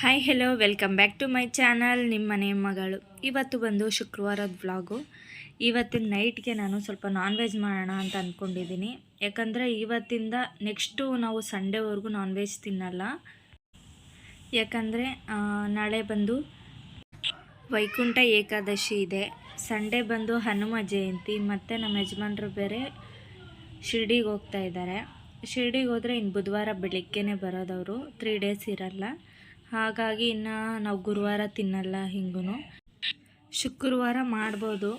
Hi hello welcome back to my channel ನಿಮ್ಮ ಮನೆ ಮಗಳು. ಇವತ್ತು ಬಂದು ಶುಕ್ರವಾರದ ವ್ಲಾಗು ಇವತ್ತಿನ ನೈಟ್ಗೆ ನಾನು ಸ್ವಲ್ಪ ನಾನ್ ವೆಜ್ ಮಾಡೋಣ ಅಂತ ಅಂದ್ಕೊಂಡಿದ್ದೀನಿ ಯಾಕಂದರೆ ಇವತ್ತಿಂದ ನೆಕ್ಸ್ಟು ನಾವು ಸಂಡೇವರೆಗೂ ನಾನ್ ವೆಜ್ ತಿನ್ನಲ್ಲ. ಯಾಕಂದರೆ ನಾಳೆ ಬಂದು ವೈಕುಂಠ ಏಕಾದಶಿ ಇದೆ. ಸಂಡೇ ಬಂದು ಹನುಮ ಜಯಂತಿ, ಮತ್ತು ನಮ್ಮ ಯಜಮಾನ್ರು ಬೇರೆ ಶಿರ್ಡಿಗೆ ಹೋಗ್ತಾ ಇದ್ದಾರೆ. ಶಿರ್ಡಿಗೆ ಹೋದರೆ ಇನ್ನು ಬುಧವಾರ ಬೆಳಿಗ್ಗೆನೇ ಬರೋದವರು. ತ್ರೀ ಡೇಸ್ ಇರಲ್ಲ. ಹಾಗಾಗಿ ಇನ್ನು ನಾವು ಗುರುವಾರ ತಿನ್ನಲ್ಲ ಹಿಂಗೂ ಶುಕ್ರವಾರ ಮಾಡ್ಬೋದು.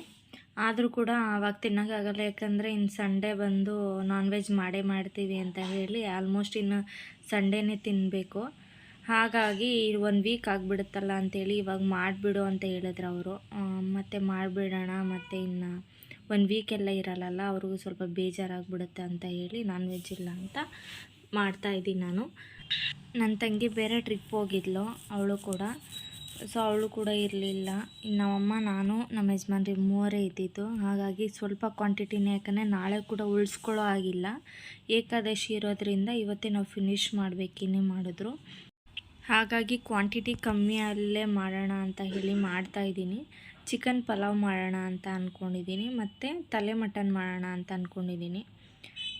ಆದರೂ ಕೂಡ ಆವಾಗ ತಿನ್ನೋಕ್ಕಾಗಲ್ಲ ಯಾಕಂದರೆ ಇನ್ನು ಸಂಡೇ ಬಂದು ನಾನ್ ವೆಜ್ ಮಾಡೇ ಮಾಡ್ತೀವಿ ಅಂತ ಹೇಳಿ ಆಲ್ಮೋಸ್ಟ್ ಇನ್ನು ಸಂಡೇನೇ ತಿನ್ನಬೇಕು ಹಾಗಾಗಿ ಒನ್ ವೀಕ್ ಆಗಿಬಿಡುತ್ತಲ್ಲ ಅಂಥೇಳಿ ಇವಾಗ ಮಾಡಿಬಿಡು ಅಂತ ಹೇಳಿದ್ರು ಅವರು. ಮತ್ತು ಮಾಡಿಬಿಡೋಣ, ಮತ್ತು ಇನ್ನು ಒಂದು ವೀಕೆಲ್ಲ ಇರಲ್ಲಲ್ಲ, ಅವ್ರಿಗೂ ಸ್ವಲ್ಪ ಬೇಜಾರಾಗ್ಬಿಡುತ್ತೆ ಅಂತ ಹೇಳಿ ನಾನ್ ವೆಜ್ ಇಲ್ಲ ಅಂತ ಮಾಡ್ತಾಯಿದ್ದೀನಿ ನಾನು. ನನ್ನ ತಂಗಿ ಬೇರೆ ಟ್ರಿಪ್ ಹೋಗಿದ್ಲು, ಅವಳು ಕೂಡ. ಸೊ ಅವಳು ಕೂಡ ಇರಲಿಲ್ಲ. ಇನ್ನು ನಮ್ಮಮ್ಮ ನಾನು, ನಮ್ಮ ಯಜಮಾನ್ರಿ ಮೂವರೇ ಇದ್ದಿದ್ದು. ಹಾಗಾಗಿ ಸ್ವಲ್ಪ ಕ್ವಾಂಟಿಟಿನೇ ಯಾಕಂದರೆ ನಾಳೆ ಕೂಡ ಉಳಿಸ್ಕೊಳ್ಳೋ ಆಗಿಲ್ಲ ಏಕಾದಶಿ ಇರೋದ್ರಿಂದ ಇವತ್ತೇ ನಾವು ಫಿನಿಷ್ ಮಾಡಬೇಕಿನ್ನೇ ಮಾಡಿದ್ರು. ಹಾಗಾಗಿ ಕ್ವಾಂಟಿಟಿ ಕಮ್ಮಿ ಅಲ್ಲೇ ಮಾಡೋಣ ಅಂತ ಹೇಳಿ ಮಾಡ್ತಾಯಿದ್ದೀನಿ ಚಿಕನ್ ಪಲಾವ್ ಮಾಡೋಣ ಅಂತ ಅಂದ್ಕೊಂಡಿದ್ದೀನಿ ಮತ್ತು ತಲೆ ಮಟನ್ ಮಾಡೋಣ ಅಂತ ಅಂದ್ಕೊಂಡಿದ್ದೀನಿ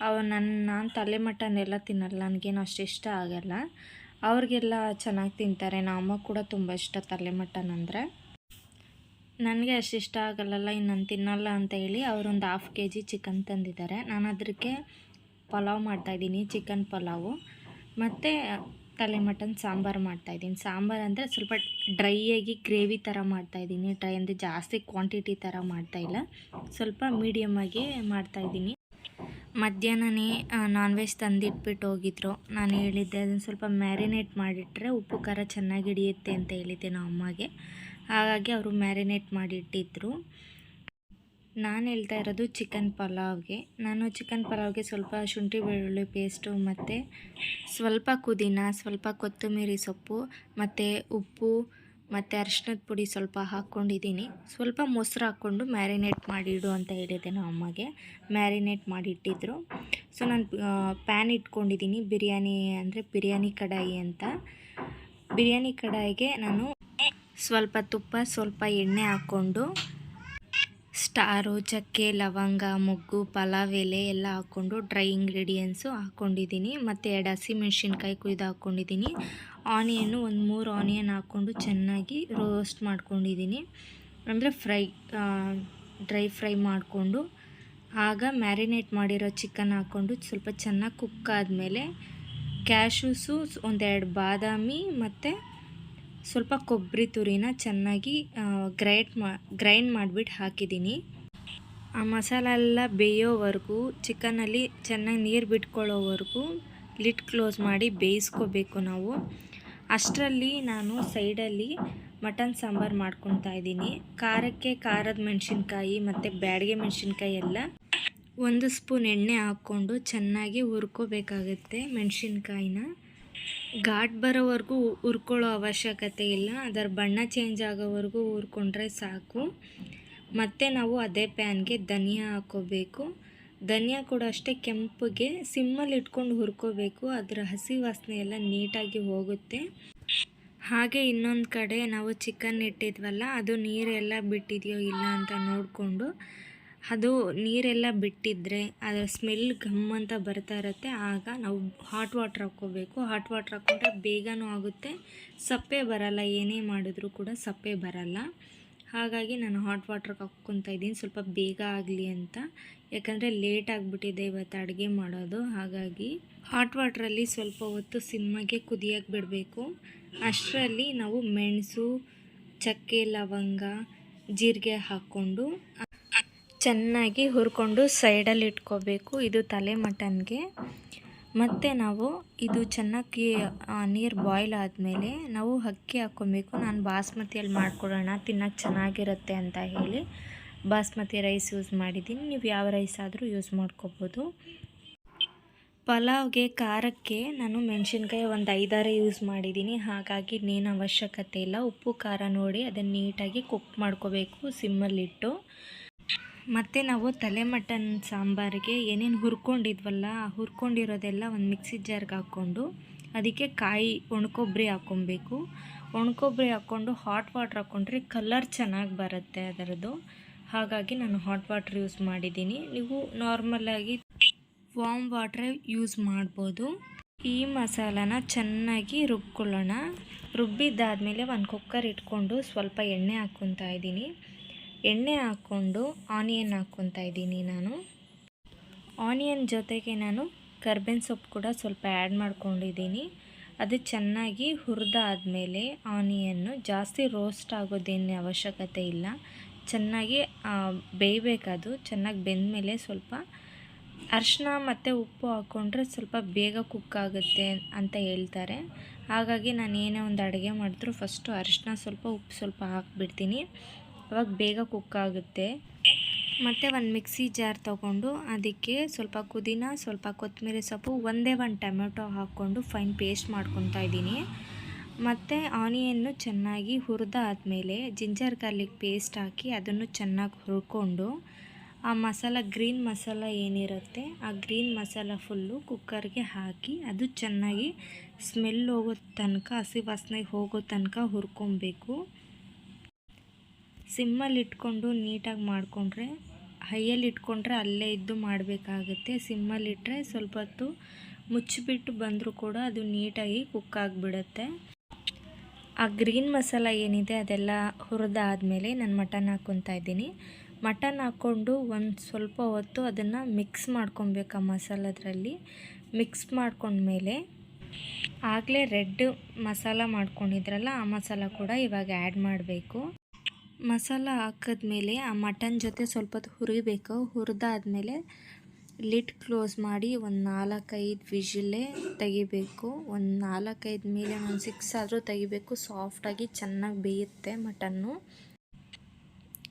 ಅವ ನನ್ನ ನಾನು ತಲೆ ಮಟನ್ ಎಲ್ಲ ತಿನ್ನಲ್ಲ, ನನಗೇನು ಅಷ್ಟು ಇಷ್ಟ ಆಗಲ್ಲ. ಅವ್ರಿಗೆಲ್ಲ ಚೆನ್ನಾಗಿ ತಿಂತಾರೆ. ನಮ್ಮ ಕೂಡ ತುಂಬ ಇಷ್ಟ ತಲೆ ಮಟನ್ ಅಂದರೆ. ನನಗೆ ಅಷ್ಟು ಇಷ್ಟ ಆಗಲ್ಲಲ್ಲ ಇನ್ನು ನಾನು ತಿನ್ನಲ್ಲ ಅಂತ ಹೇಳಿ ಅವರೊಂದು ಹಾಫ್ ಕೆ ಜಿ ಚಿಕನ್ ತಂದಿದ್ದಾರೆ. ನಾನು ಅದಕ್ಕೆ ಪಲಾವ್ ಮಾಡ್ತಾಯಿದ್ದೀನಿ ಚಿಕನ್ ಪಲಾವು. ಮತ್ತು ತಲೆ ಮಟನ್ ಸಾಂಬಾರು ಮಾಡ್ತಾಯಿದ್ದೀನಿ ಸಾಂಬಾರು ಅಂದರೆ ಸ್ವಲ್ಪ ಡ್ರೈಯಾಗಿ ಗ್ರೇವಿ ಥರ ಮಾಡ್ತಾಯಿದ್ದೀನಿ ಡ್ರೈ ಅಂದರೆ ಜಾಸ್ತಿ ಕ್ವಾಂಟಿಟಿ ಥರ ಮಾಡ್ತಾಯಿಲ್ಲ ಸ್ವಲ್ಪ ಮೀಡಿಯಮ್ಮಾಗಿ ಮಾಡ್ತಾಯಿದ್ದೀನಿ ಮಧ್ಯಾಹ್ನನೇ ನಾನ್ ವೆಜ್ ತಂದಿಟ್ಬಿಟ್ಟು ಹೋಗಿದ್ರು. ನಾನು ಹೇಳಿದ್ದೆ, ಅದನ್ನು ಸ್ವಲ್ಪ ಮ್ಯಾರಿನೇಟ್ ಮಾಡಿಟ್ಟರೆ ಉಪ್ಪು, ಖಾರ ಚೆನ್ನಾಗಿ ಹಿಡಿಯುತ್ತೆ ಅಂತ ಹೇಳಿದ್ದೆ ನಾವು ಅಮ್ಮಗೆ. ಹಾಗಾಗಿ ಅವರು ಮ್ಯಾರಿನೇಟ್ ಮಾಡಿಟ್ಟಿದ್ರು. ನಾನು ಹೇಳ್ತಾ ಇರೋದು ಚಿಕನ್ ಪಲಾವ್ಗೆ. ನಾನು ಚಿಕನ್ ಪಲಾವ್ಗೆ ಸ್ವಲ್ಪ ಶುಂಠಿ, ಬೆಳ್ಳುಳ್ಳಿ ಪೇಸ್ಟು ಮತ್ತು ಸ್ವಲ್ಪ ಪುದೀನ, ಸ್ವಲ್ಪ ಕೊತ್ತಂಬರಿ ಸೊಪ್ಪು, ಮತ್ತು ಉಪ್ಪು ಮತ್ತು ಅರಿಶಿನದ ಪುಡಿ ಸ್ವಲ್ಪ ಹಾಕ್ಕೊಂಡಿದ್ದೀನಿ. ಸ್ವಲ್ಪ ಮೊಸರು ಹಾಕ್ಕೊಂಡು ಮ್ಯಾರಿನೇಟ್ ಮಾಡಿಡು ಅಂತ ಹೇಳಿದ್ದೆ ನಮ್ಮ ಅಮ್ಮಗೆ. ಮ್ಯಾರಿನೇಟ್ ಮಾಡಿಟ್ಟಿದ್ರು. ಸೊ, ನಾನು ಪ್ಯಾನ್ ಇಟ್ಕೊಂಡಿದ್ದೀನಿ ಬಿರಿಯಾನಿ ಅಂದರೆ ಬಿರಿಯಾನಿ ಕಡಾಯಿ ಅಂತ. ಬಿರಿಯಾನಿ ಕಡಾಯಿಗೆ ನಾನು ಸ್ವಲ್ಪ ತುಪ್ಪ, ಸ್ವಲ್ಪ ಎಣ್ಣೆ ಹಾಕ್ಕೊಂಡು ಸ್ಟಾರು ಚಕ್ಕೆ, ಲವಂಗ, ಮೊಗ್ಗು, ಪಲಾವ್, ಎಲೆ ಎಲ್ಲ ಹಾಕ್ಕೊಂಡು ಡ್ರೈ ಇಂಗ್ರೀಡಿಯೆಂಟ್ಸು ಹಾಕ್ಕೊಂಡಿದ್ದೀನಿ. ಮತ್ತು ಎರಡು ಹಸಿಮೆಣ್ಸಿನ್ಕಾಯಿ ಕುಯ್ದು ಹಾಕ್ಕೊಂಡಿದ್ದೀನಿ. ಆನಿಯನ್ನು ಒಂದು ಮೂರು ಆನಿಯನ್ ಹಾಕ್ಕೊಂಡು ಚೆನ್ನಾಗಿ ರೋಸ್ಟ್ ಮಾಡ್ಕೊಂಡಿದ್ದೀನಿ. ಅಂದರೆ ಫ್ರೈ ಡ್ರೈ ಫ್ರೈ ಮಾಡಿಕೊಂಡು ಆಗ ಮ್ಯಾರಿನೇಟ್ ಮಾಡಿರೋ ಚಿಕನ್ ಹಾಕ್ಕೊಂಡು ಸ್ವಲ್ಪ ಚೆನ್ನಾಗಿ ಕುಕ್ ಆದಮೇಲೆ ಕ್ಯಾಶೂಸು ಒಂದೆರಡು ಬಾದಾಮಿ ಮತ್ತು ಸ್ವಲ್ಪ ಕೊಬ್ಬರಿ ತುರಿನ ಚೆನ್ನಾಗಿ ಗ್ರೈಟ್ ಮಾ ಗ್ರೈಂಡ್ ಮಾಡಿಬಿಟ್ಟು ಹಾಕಿದ್ದೀನಿ. ಆ ಮಸಾಲ ಎಲ್ಲ ಬೇಯೋವರೆಗೂ, ಚಿಕನಲ್ಲಿ ಚೆನ್ನಾಗಿ ನೀರು ಬಿಟ್ಕೊಳ್ಳೋವರೆಗೂ ಲಿಡ್ ಕ್ಲೋಸ್ ಮಾಡಿ ಬೇಯಿಸ್ಕೋಬೇಕು ನಾವು. ಅಷ್ಟರಲ್ಲಿ ನಾನು ಸೈಡಲ್ಲಿ ಮಟನ್ ಸಾಂಬಾರು ಮಾಡ್ಕೊತಾ ಇದ್ದೀನಿ. ಖಾರಕ್ಕೆ ಖಾರದ ಮೆಣಸಿನ್ಕಾಯಿ ಮತ್ತು ಬ್ಯಾಡಿಗೆ ಮೆಣಸಿನ್ಕಾಯಿ ಎಲ್ಲ ಒಂದು ಸ್ಪೂನ್ ಎಣ್ಣೆ ಹಾಕ್ಕೊಂಡು ಚೆನ್ನಾಗಿ ಹುರ್ಕೋಬೇಕಾಗುತ್ತೆ ಮೆಣಸಿನ್ಕಾಯಿನ. ಘಾಟ್ ಬರೋವರೆಗೂ ಹುರ್ಕೊಳ್ಳೋ ಅವಶ್ಯಕತೆ ಇಲ್ಲ. ಅದರ ಬಣ್ಣ ಚೇಂಜ್ ಆಗೋವರೆಗೂ ಹುರ್ಕೊಂಡ್ರೆ ಸಾಕು. ಮತ್ತು ನಾವು ಅದೇ ಪ್ಯಾನ್ಗೆ ಧನಿಯಾ ಹಾಕೋಬೇಕು. ಧನಿಯಾ ಕೂಡ ಅಷ್ಟೇ ಕೆಂಪಗೆ ಸಿಮ್ಮಲ್ಲಿ ಇಟ್ಕೊಂಡು ಹುರ್ಕೋಬೇಕು. ಅದರ ಹಸಿ ವಾಸನೆ ಎಲ್ಲ ನೀಟಾಗಿ ಹೋಗುತ್ತೆ. ಹಾಗೆ ಇನ್ನೊಂದು ಕಡೆ ನಾವು ಚಿಕನ್ ಇಟ್ಟಿದ್ವಲ್ಲ ಅದು ನೀರೆಲ್ಲ ಬಿಟ್ಟಿದೆಯೋ ಇಲ್ಲ ಅಂತ ನೋಡಿಕೊಂಡು ಅದು ನೀರೆಲ್ಲ ಬಿಟ್ಟಿದ್ದರೆ ಅದರ ಸ್ಮೆಲ್ ಘಮ್ ಅಂತ ಬರ್ತಾ ಇರುತ್ತೆ. ಆಗ ನಾವು ಹಾಟ್ ವಾಟ್ರ್ ಹಾಕ್ಕೋಬೇಕು. ಹಾಟ್ ವಾಟ್ರ್ ಹಾಕ್ಕೊಂಡ್ರೆ ಬೇಗನೂ ಆಗುತ್ತೆ. ಸಪ್ಪೆ ಬರಲ್ಲ, ಏನೇ ಮಾಡಿದ್ರೂ ಕೂಡ ಸಪ್ಪೆ ಬರಲ್ಲ. ಹಾಗಾಗಿ ನಾನು ಹಾಟ್ ವಾಟ್ರಿಗೆ ಹಾಕ್ಕೊತಾ ಇದ್ದೀನಿ. ಸ್ವಲ್ಪ ಬೇಗ ಆಗಲಿ ಅಂತ. ಯಾಕಂದರೆ ಲೇಟ್ ಆಗಿಬಿಟ್ಟಿದೆ ಇವತ್ತು ಅಡುಗೆ ಮಾಡೋದು. ಹಾಗಾಗಿ ಹಾಟ್ ವಾಟ್ರಲ್ಲಿ ಸ್ವಲ್ಪ ಹೊತ್ತು ಸಿಮ್ಮಗೆ ಕುದಿಯಕ್ಕೆ ಬಿಡಬೇಕು. ಅಷ್ಟರಲ್ಲಿ ನಾವು ಮೆಣಸು, ಚಕ್ಕೆ, ಲವಂಗ, ಜೀರಿಗೆ ಹಾಕ್ಕೊಂಡು ಚೆನ್ನಾಗಿ ಹುರ್ಕೊಂಡು ಸೈಡಲ್ಲಿ ಇಟ್ಕೋಬೇಕು ಇದು ತಲೆ ಮಟನ್ಗೆ. ಮತ್ತು ನಾವು ಇದು ಚೆನ್ನಾಗಿ ನೀರು ಬಾಯ್ಲ್ ಆದಮೇಲೆ ನಾವು ಅಕ್ಕಿ ಹಾಕ್ಕೊಬೇಕು. ನಾನು ಬಾಸ್ಮತಿಯಲ್ಲಿ ಮಾಡ್ಕೊಡೋಣ ತಿನ್ನೋಕ್ಕೆ ಚೆನ್ನಾಗಿರುತ್ತೆ ಅಂತ ಹೇಳಿ ಬಾಸ್ಮತಿ ರೈಸ್ ಯೂಸ್ ಮಾಡಿದ್ದೀನಿ. ನೀವು ಯಾವ ರೈಸ್ ಆದರೂ ಯೂಸ್ ಮಾಡ್ಕೋಬೋದು. ಪಲಾವ್ಗೆ ಖಾರಕ್ಕೆ ನಾನು ಮೆಣಸಿನ್ಕಾಯಿ ಒಂದು ಐದಾರು ಯೂಸ್ ಮಾಡಿದ್ದೀನಿ. ಹಾಗಾಗಿ ಇನ್ನೇನು ಅವಶ್ಯಕತೆ ಇಲ್ಲ. ಉಪ್ಪು, ಖಾರ ನೋಡಿ ಅದನ್ನು ನೀಟಾಗಿ ಕುಕ್ ಮಾಡ್ಕೋಬೇಕು ಸಿಮ್ಮಲ್ಲಿಟ್ಟು ಮತ್ತು ನಾವು ತಲೆ ಮಟನ್ ಸಾಂಬಾರಿಗೆ ಏನೇನು ಹುರ್ಕೊಂಡಿದ್ವಲ್ಲ ಹುರ್ಕೊಂಡಿರೋದೆಲ್ಲ ಒಂದು ಮಿಕ್ಸಿ ಜಾರ್ಗೆ ಹಾಕ್ಕೊಂಡು ಅದಕ್ಕೆ ಕಾಯಿ ಒಣಕೊಬ್ಬರಿ ಹಾಕ್ಕೊಬೇಕು. ಒಣಕೊಬ್ಬರಿ ಹಾಕ್ಕೊಂಡು ಹಾಟ್ ವಾಟ್ರ್ ಹಾಕ್ಕೊಂಡ್ರೆ ಕಲರ್ ಚೆನ್ನಾಗಿ ಬರುತ್ತೆ ಅದರದ್ದು. ಹಾಗಾಗಿ ನಾನು ಹಾಟ್ ವಾಟ್ರ್ ಯೂಸ್ ಮಾಡಿದ್ದೀನಿ. ನೀವು ನಾರ್ಮಲಾಗಿ ವಾಮ್ ವಾಟ್ರ್ ಯೂಸ್ ಮಾಡ್ಬೋದು. ಈ ಮಸಾಲಾನ ಚೆನ್ನಾಗಿ ರುಬ್ಕೊಳ್ಳೋಣ. ರುಬ್ಬಿದ್ದಾದಮೇಲೆ ಒಂದು ಕುಕ್ಕರ್ ಇಟ್ಕೊಂಡು ಸ್ವಲ್ಪ ಎಣ್ಣೆ ಹಾಕ್ಕೊತಾ ಇದ್ದೀನಿ. ಎಣ್ಣೆ ಹಾಕ್ಕೊಂಡು ಆನಿಯನ್ ಹಾಕ್ಕೊತಾ ಇದ್ದೀನಿ ನಾನು. ಆನಿಯನ್ ಜೊತೆಗೆ ನಾನು ಕರ್ಬೇವಿನ ಸೊಪ್ಪು ಕೂಡ ಸ್ವಲ್ಪ ಆ್ಯಡ್ ಮಾಡ್ಕೊಂಡಿದ್ದೀನಿ. ಅದು ಚೆನ್ನಾಗಿ ಹುರಿದಾದ್ಮೇಲೆ ಆನಿಯನ್ನು ಜಾಸ್ತಿ ರೋಸ್ಟ್ ಆಗೋದೇನು ಅವಶ್ಯಕತೆ ಇಲ್ಲ. ಚೆನ್ನಾಗಿ ಬೇಯಬೇಕದು. ಚೆನ್ನಾಗಿ ಬೆಂದಮೇಲೆ ಸ್ವಲ್ಪ ಅರಿಶಿನ ಮತ್ತು ಉಪ್ಪು ಹಾಕ್ಕೊಂಡ್ರೆ ಸ್ವಲ್ಪ ಬೇಗ ಕುಕ್ ಆಗುತ್ತೆ ಅಂತ ಹೇಳ್ತಾರೆ. ಹಾಗಾಗಿ ನಾನು ಏನೇ ಒಂದು ಅಡುಗೆ ಮಾಡಿದ್ರು ಫಸ್ಟು ಅರಿಶಿನ ಸ್ವಲ್ಪ ಉಪ್ಪು ಸ್ವಲ್ಪ ಹಾಕ್ಬಿಡ್ತೀನಿ. ಅವಾಗ ಬೇಗ ಕುಕ್ ಆಗುತ್ತೆ. ಮತ್ತು ಒಂದು ಮಿಕ್ಸಿ ಜಾರ್ ತೊಗೊಂಡು ಅದಕ್ಕೆ ಸ್ವಲ್ಪ ಪುದೀನ, ಸ್ವಲ್ಪ ಕೊತ್ತಂಬರಿ ಸೊಪ್ಪು, ಒಂದೇ ಒಂದು ಟೊಮೆಟೊ ಹಾಕ್ಕೊಂಡು ಫೈನ್ ಪೇಸ್ಟ್ ಮಾಡ್ಕೊತಾ ಇದ್ದೀನಿ. ಮತ್ತು ಆನಿಯನ್ನು ಚೆನ್ನಾಗಿ ಹುರಿದಾದ್ಮೇಲೆ ಜಿಂಜರ್ ಗಾರ್ಲಿಕ್ ಪೇಸ್ಟ್ ಹಾಕಿ ಅದನ್ನು ಚೆನ್ನಾಗಿ ಹುರ್ಕೊಂಡು ಆ ಮಸಾಲ ಗ್ರೀನ್ ಮಸಾಲ ಏನಿರುತ್ತೆ ಆ ಗ್ರೀನ್ ಮಸಾಲ ಫುಲ್ಲು ಕುಕ್ಕರ್ಗೆ ಹಾಕಿ ಅದು ಚೆನ್ನಾಗಿ ಸ್ಮೆಲ್ ಹೋಗೋ ತನಕ ಹಸಿ ವಾಸನೆ ಹೋಗೋ ತನಕ ಹುರ್ಕೊಬೇಕು. ಸಿಮ್ಮಲ್ಲಿ ಇಟ್ಕೊಂಡು ನೀಟಾಗಿ ಮಾಡಿಕೊಂಡ್ರೆ ಹೈಯಲ್ಲಿ ಇಟ್ಕೊಂಡ್ರೆ ಅಲ್ಲೇ ಇದ್ದು ಮಾಡಬೇಕಾಗುತ್ತೆ. ಸಿಮ್ಮಲ್ಲಿಟ್ಟರೆ ಸ್ವಲ್ಪ ಹೊತ್ತು ಮುಚ್ಚಿಬಿಟ್ಟು ಬಂದರೂ ಕೂಡ ಅದು ನೀಟಾಗಿ ಕುಕ್ ಆಗಿಬಿಡುತ್ತೆ. ಆ ಗ್ರೀನ್ ಮಸಾಲ ಏನಿದೆ ಅದೆಲ್ಲ ಹುರಿದಾದಮೇಲೆ ನಾನು ಮಟನ್ ಹಾಕ್ಕೊತಾ ಇದ್ದೀನಿ. ಮಟನ್ ಹಾಕ್ಕೊಂಡು ಒಂದು ಸ್ವಲ್ಪ ಹೊತ್ತು ಅದನ್ನು ಮಿಕ್ಸ್ ಮಾಡ್ಕೊಬೇಕು ಆ ಮಸಾಲದ್ರಲ್ಲಿ. ಮಿಕ್ಸ್ ಮಾಡ್ಕೊಂಡ್ಮೇಲೆ ಆಗಲೇ ರೆಡ್ ಮಸಾಲ ಮಾಡ್ಕೊಂಡಿದ್ರಲ್ಲ ಆ ಮಸಾಲ ಕೂಡ ಇವಾಗ ಆ್ಯಡ್ ಮಾಡಬೇಕು. ಮಸಾಲ ಹಾಕಿದ್ಮೇಲೆ ಆ ಮಟನ್ ಜೊತೆ ಸ್ವಲ್ಪ ಹೊತ್ತು ಹುರಿಬೇಕು. ಹುರಿದಾದ್ಮೇಲೆ ಲಿಡ್ ಕ್ಲೋಸ್ ಮಾಡಿ ಒಂದು ನಾಲ್ಕೈದು ವಿಜಿಲೇ ತೆಗಿಬೇಕು. ಒಂದು ನಾಲ್ಕೈದು ಮೇಲೆ ಒಂದು ಸಿಕ್ಸ್ ಆದರೂ ತೆಗಿಬೇಕು. ಸಾಫ್ಟಾಗಿ ಚೆನ್ನಾಗಿ ಬೇಯುತ್ತೆ ಮಟನ್ನು.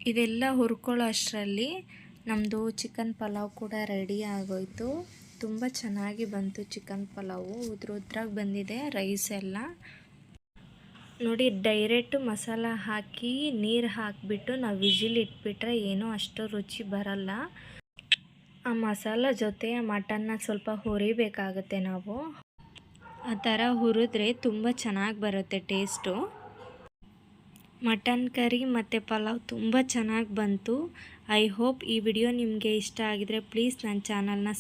ಇದೆಲ್ಲ ಹುರ್ಕೊಳ್ಳೋ ಅಷ್ಟರಲ್ಲಿ ನಮ್ಮದು ಚಿಕನ್ ಪಲಾವ್ ಕೂಡ ರೆಡಿ ಆಗೋಯ್ತು. ತುಂಬ ಚೆನ್ನಾಗಿ ಬಂತು ಚಿಕನ್ ಪಲಾವು. ಉದ್ರ ಉದ್ರಾಗಿ ಬಂದಿದೆ ರೈಸ್ ಎಲ್ಲ ನೋಡಿ, ಡೈರೆಕ್ಟ್ ಮಸಾಲ ಹಾಕಿ ನೀರು ಹಾಕಿಬಿಟ್ಟು ನಾವು ವಿಜಿಲ್ ಇಟ್ಬಿಟ್ರೆ ಏನೂ ಅಷ್ಟು ರುಚಿ ಬರಲ್ಲ. ಆ ಮಸಾಲ ಜೊತೆ ಮಟನ್ನ ಸ್ವಲ್ಪ ಹುರಿಬೇಕಾಗುತ್ತೆ ನಾವು. ಆ ಥರ ಹುರಿದ್ರೆ ತುಂಬ ಚೆನ್ನಾಗಿ ಬರುತ್ತೆ ಟೇಸ್ಟು. ಮಟನ್ ಕರಿ ಮತ್ತು ಪಲಾವ್ ತುಂಬ ಚೆನ್ನಾಗಿ ಬಂತು. ಐ ಹೋಪ್ ಈ ವಿಡಿಯೋ ನಿಮಗೆ ಇಷ್ಟ ಆಗಿದರೆ ಪ್ಲೀಸ್ ನನ್ನ ಚಾನಲ್ನ